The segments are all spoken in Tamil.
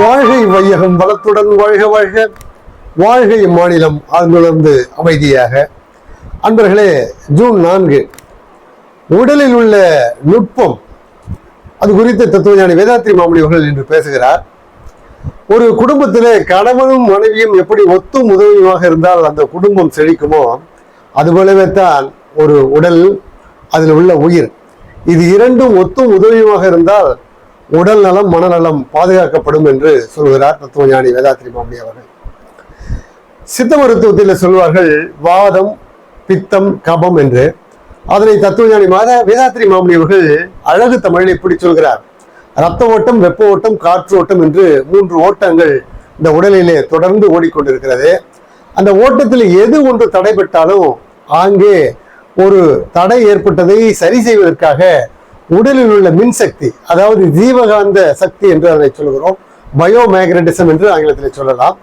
வாழ்கை வையகம் வளத்துடன் வாழ்க வாழ்க. வாழ்கை மாநிலம் ஆழ்ந்துணர்ந்து அமைதியாக. அன்பர்களே ஜூன் நான்கு. உடலில் உள்ள நுட்பம் அது குறித்த தத்துவஞானி வேதாத்ரி மாமணி அவர்கள் இன்று பேசுகிறார். ஒரு குடும்பத்தில் கணவனும் மனைவியும் எப்படி ஒத்தும் உதவியுமாக இருந்தால் அந்த குடும்பம் செழிக்குமோ அதுபோலவே தான் ஒரு உடல் அதில் உள்ள உயிர். இது இரண்டும் ஒத்தும் உதவியுமாக இருந்தால் உடல் நலம் மனநலம் பாதுகாக்கப்படும் என்று சொல்கிறார் தத்துவஞானி வேதாத்ரி மாமணி அவர்கள். சித்த மருத்துவத்தில் சொல்வார்கள் வாதம் பித்தம் கபம் என்று. அதனை தத்துவஞானி மாத வேதாத்ரி மாமணி அவர்கள் அழகு தமிழில் இப்படி சொல்கிறார். ரத்த ஓட்டம் வெப்ப ஓட்டம் காற்று ஓட்டம் என்று மூன்று ஓட்டங்கள் இந்த உடலிலே தொடர்ந்து ஓடிக்கொண்டிருக்கிறது. அந்த ஓட்டத்தில் எது ஒன்று தடைபட்டாலும் ஆங்கே ஒரு தடை ஏற்பட்டதை சரி செய்வதற்காக உடலில் உள்ள மின்சக்தி அதாவது ஜீவகாந்த சக்தி என்று அதனை சொல்கிறோம் பயோ மேக்னட்டிசம் என்று ஆங்கிலத்தில் சொல்லலாம்.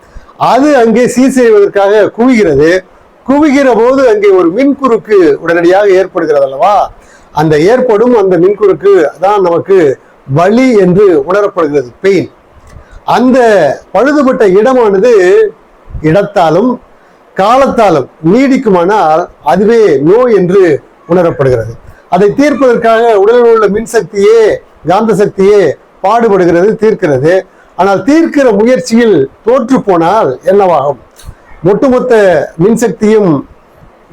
அது அங்கே சீர் செய்வதற்காக குவிகிறது. குவிகிற போது அங்கே ஒரு மின்குறுக்கு உடனடியாக ஏற்படுகிறது அல்லவா? அந்த ஏற்படும் அந்த மின்குறுக்கு தான் நமக்கு வலி என்று உணரப்படுகிறது பெயின் அந்த பழுதுபட்ட இடமானது இடத்தாலும் காலத்தாலும் நீடிக்குமானால் அதுவே நோய் என்று உணரப்படுகிறது. அதை தீர்ப்பதற்காக உடலில் உள்ள மின்சக்தியே காந்த சக்தியே பாடுபடுகிறது தீர்க்கிறது. ஆனால் தீர்க்கிற முயற்சியில் தோற்று போனால் என்னவாகும்? ஒட்டுமொத்த மின்சக்தியும்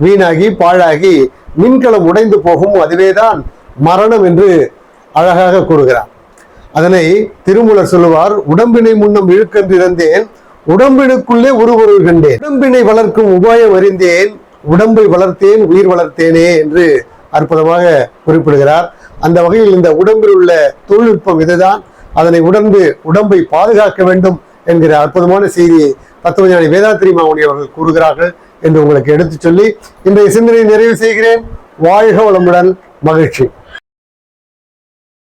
வீணாகி பாழாகி மின்கலம் உடைந்து போகும். அதுவேதான் மரணம் என்று அழகாக கூறுகிறார். அதனை திருமூலர் சொல்லுவார் உடம்பினை முன்னம் இழுக்கென்றிருந்தேன் உடம்பினுக்குள்ளே உருவொருள் கண்டேன். உடம்பினை வளர்க்கும் உபாயம் அறிந்தேன் உடம்பை வளர்த்தேன் உயிர் வளர்த்தேனே என்று அற்புதமாக குறிப்பிடுகிறார். அந்த வகையில் இந்த உடம்பில் உள்ள தொழில்நுட்பம் இதுதான். அதனை உணர்ந்து உடம்பை பாதுகாக்க வேண்டும் என்கிற அற்புதமான செய்தியை தத்துவஞானி வேதாத்திரி மாமுனி அவர்கள் கூறுகிறார்கள் என்று உங்களுக்கு எடுத்துச் சொல்லி இன்றைய சிந்தனையை நிறைவு செய்கிறேன். வாழ்க வளமுடன் மகிழ்ச்சி.